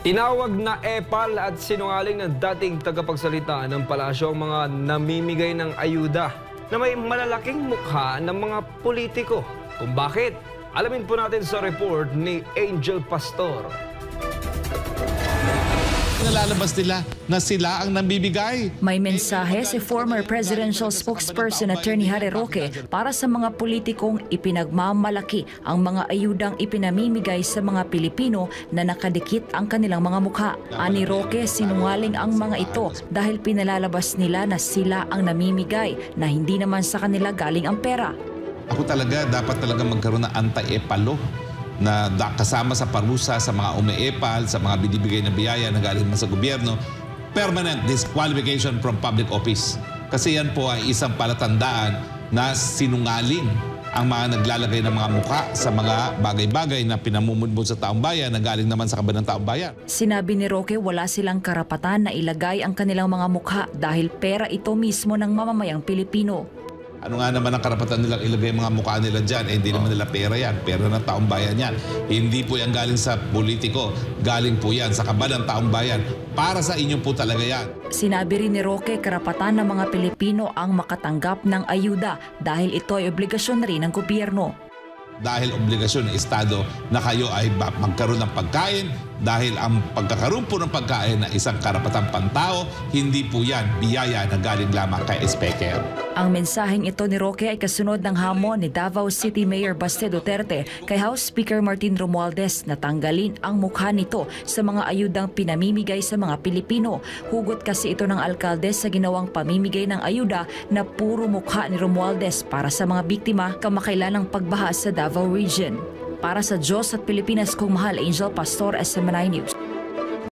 Tinawag na epal at sinungaling ng dating tagapagsalita ng palasyo ang mga namimigay ng ayuda na may malalaking mukha ng mga politiko. Kung bakit? Alamin po natin sa report ni Angel Pastor. Nalalabas nila na sila ang nambibigay. May mensahe si former presidential spokesperson Attorney Harry Roque para sa mga politikong ipinagmamalaki ang mga ayudang ipinamimigay sa mga Pilipino na nakadikit ang kanilang mga mukha. Ani Roque, sinungaling ang mga ito dahil pinalalabas nila na sila ang namimigay na hindi naman sa kanila galing ang pera. Ako talaga dapat talaga magkaroon ng anti-epalo na kasama sa parusa sa mga umeepal, sa mga binibigay na biyaya na galing naman sa gobyerno, permanent disqualification from public office. Kasi yan po ay isang palatandaan na sinungaling ang mga naglalagay ng mga mukha sa mga bagay-bagay na pinamumudmod sa taong bayan na galing naman sa kaban ng taong bayan. Sinabi ni Roque wala silang karapatan na ilagay ang kanilang mga mukha dahil pera ito mismo ng mamamayang Pilipino. Ano nga naman ang karapatan nilang ilagay mga mukha nila dyan? Eh, hindi naman nila pera yan. Pera ng taong bayan yan. Hindi po yan galing sa politiko. Galing po yan sa kaban ng taong bayan. Para sa inyo po talaga yan. Sinabi rin ni Roque karapatan ng mga Pilipino ang makatanggap ng ayuda dahil ito ay obligasyon rin ng gobyerno. Dahil obligasyon ng Estado na kayo ay magkaroon ng pagkain dahil ang pagkakaroon po ng pagkain na isang karapatang pantao, hindi po yan biyaya na galing lamang kay Speaker. Ang mensaheng ito ni Roque ay kasunod ng hamon ni Davao City Mayor Baste Duterte kay House Speaker Martin Romualdez na tanggalin ang mukha nito sa mga ayudang pinamimigay sa mga Pilipino. Hugot kasi ito ng alkalde sa ginawang pamimigay ng ayuda na puro mukha ni Romualdez para sa mga biktima kamakailan ng pagbaha sa Davao Region. Para sa Diyos at Pilipinas kong mahal, Angel Pastor, SMNI News.